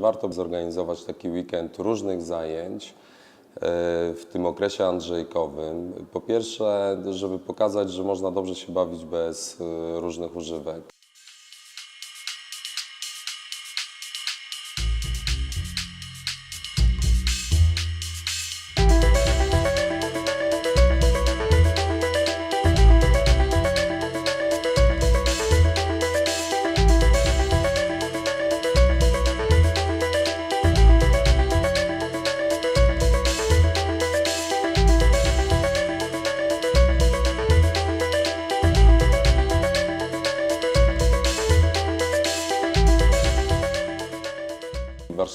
Warto zorganizować taki weekend różnych zajęć e, w tym okresie andrzejkowym. Po pierwsze, żeby pokazać, że można dobrze się bawić bez e, różnych używek.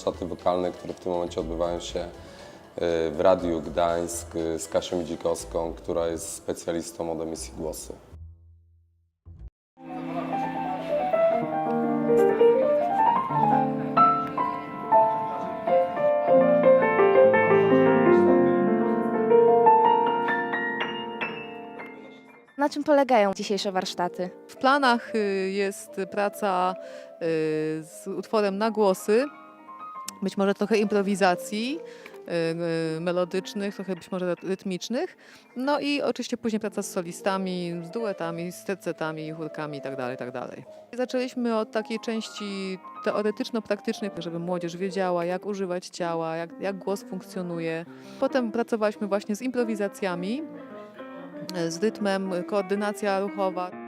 Warsztaty wokalne, które w tym momencie odbywają się e, w Radiu Gdańsk e, z Kasią Dzikowską, która jest specjalistą od emisji głosu. Na czym polegają dzisiejsze warsztaty? W planach y, jest praca y, z utworem na głosy, być może trochę improwizacji y, y, melodycznych, trochę być może rytmicznych. No i oczywiście później praca z solistami, z duetami, z tercetami, chórkami itd. itd. Zaczęliśmy od takiej części teoretyczno-praktycznej, żeby młodzież wiedziała, jak używać ciała, jak, jak głos funkcjonuje. Potem pracowaliśmy właśnie z improwizacjami, z rytmem, koordynacja ruchowa.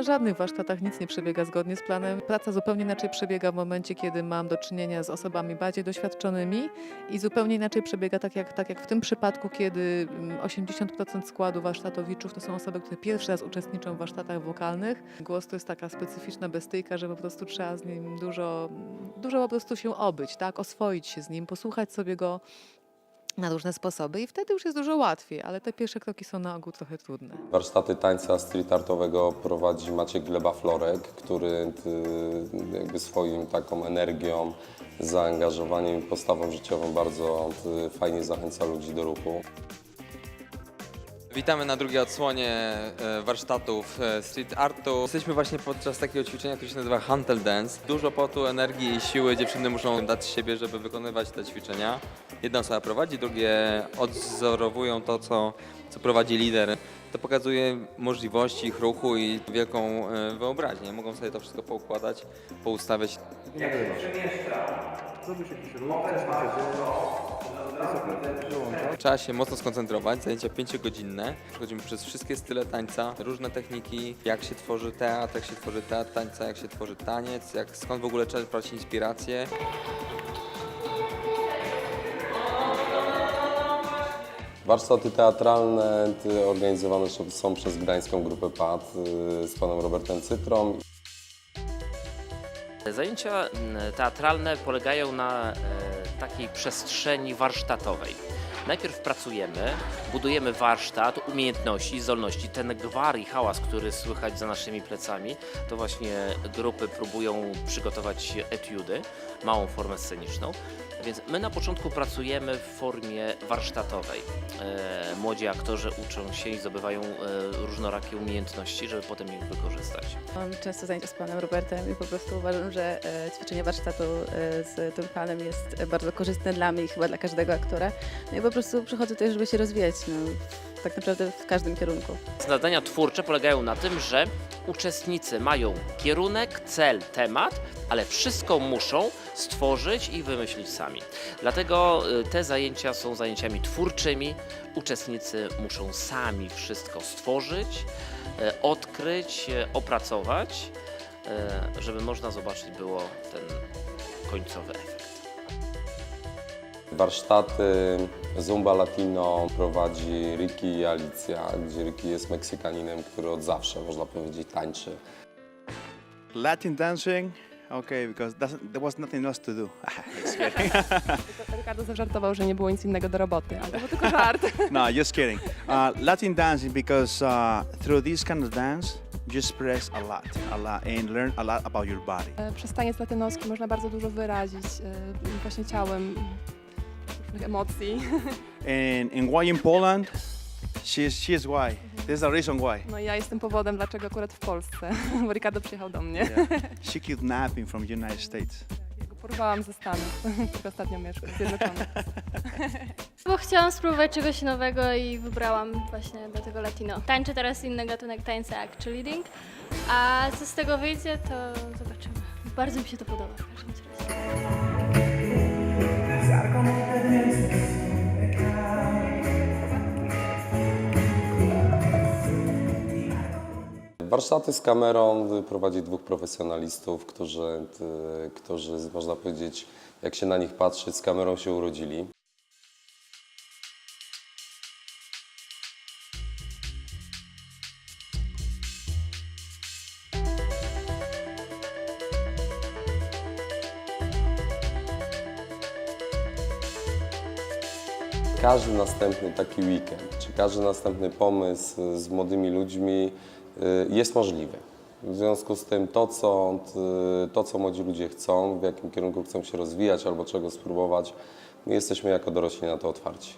Na żadnych warsztatach nic nie przebiega zgodnie z planem. Praca zupełnie inaczej przebiega w momencie, kiedy mam do czynienia z osobami bardziej doświadczonymi i zupełnie inaczej przebiega tak jak, tak jak w tym przypadku, kiedy mm, 80% składu warsztatowiczów to są osoby, które pierwszy raz uczestniczą w warsztatach wokalnych. Głos to jest taka specyficzna bestyjka, że po prostu trzeba z nim dużo, dużo po prostu się obyć, tak? oswoić się z nim, posłuchać sobie go na różne sposoby i wtedy już jest dużo łatwiej, ale te pierwsze kroki są na ogół trochę trudne. Warsztaty tańca street artowego prowadzi Maciek Gleba-Florek, który y, jakby swoim taką energią, zaangażowaniem i postawą życiową bardzo y, fajnie zachęca ludzi do ruchu. Witamy na drugiej odsłonie e, warsztatów e, street artu. Jesteśmy właśnie podczas takiego ćwiczenia, które się nazywa Hantel Dance. Dużo potu, energii i siły dziewczyny muszą dać z siebie, żeby wykonywać te ćwiczenia. Jedna osoba prowadzi, drugie odzorowują to, co, co prowadzi lider. To pokazuje możliwości ich ruchu i wielką e, wyobraźnię. Mogą sobie to wszystko poukładać, poustawiać. Trzeba się mocno skoncentrować, zajęcia pięciogodzinne. Przechodzimy przez wszystkie style tańca, różne techniki, jak się tworzy teatr, jak się tworzy teatr tańca, jak się tworzy taniec, jak, skąd w ogóle czerpać inspirację. Warsztaty teatralne organizowane są przez Gdańską Grupę PAD y, z panem Robertem Cytrą. Zajęcia mm, teatralne polegają na e, takiej przestrzeni warsztatowej. Najpierw pracujemy, budujemy warsztat, umiejętności, zdolności. Ten gwar i hałas, który słychać za naszymi plecami, to właśnie grupy próbują przygotować etiudy, małą formę sceniczną. Więc my na początku pracujemy w formie warsztatowej. E, Młodzi aktorzy uczą się i zdobywają e, różnorakie umiejętności, żeby potem ich wykorzystać. Mam często zajęcia z panem Robertem i po prostu uważam, że e, ćwiczenie warsztatu z tym panem jest bardzo korzystne dla mnie i chyba dla każdego aktora. No i po prostu przychodzę tutaj, żeby się rozwijać, no, tak naprawdę w każdym kierunku. Zadania twórcze polegają na tym, że uczestnicy mają kierunek, cel, temat, ale wszystko muszą stworzyć i wymyślić sami. Dlatego y, te zajęcia są zajęciami twórczymi. Uczestnicy muszą sami wszystko stworzyć, y, odkryć, y, opracować, żeby można zobaczyć było ten końcowy efekt. Warsztaty Zumba Latino prowadzi Ricky i Alicja, gdzie Ricky jest Meksykaninem, który od zawsze, można powiedzieć, tańczy. Latin dancing, okay, because there was nothing else to do. just kidding. Ricardo zażartował, że nie było nic innego do roboty, ale to był tylko żart. no, just kidding. Uh, Latin dancing because uh, through this kind of dance, you express a lot, a lot, and learn a lot about your body. E, Przez taniec latynoski można bardzo dużo wyrazić e, właśnie ciałem, emocji. And, and why in Poland? She's she's why. There's a reason why. No i ja jestem powodem, dlaczego akurat w Polsce, bo Ricardo przyjechał do mnie. Yeah. She kidnapped him from United States. Ja go porwałam ze Stanów, który ostatnio mieszka Zjednoczonych. Bo chciałam spróbować czegoś nowego i wybrałam właśnie do tego latino. Tańczę teraz inny gatunek tańca actually a co z tego wyjdzie, to zobaczymy. Bardzo mi się to podoba w każdym razie. Warsztaty z kamerą prowadzi dwóch profesjonalistów, którzy, którzy, można powiedzieć, jak się na nich patrzy, z kamerą się urodzili. Każdy następny taki weekend, czy każdy następny pomysł z młodymi ludźmi jest możliwy. W związku z tym to co, y, to, co młodzi ludzie chcą, w jakim kierunku chcą się rozwijać albo czego spróbować, my jesteśmy jako dorośli na to otwarci.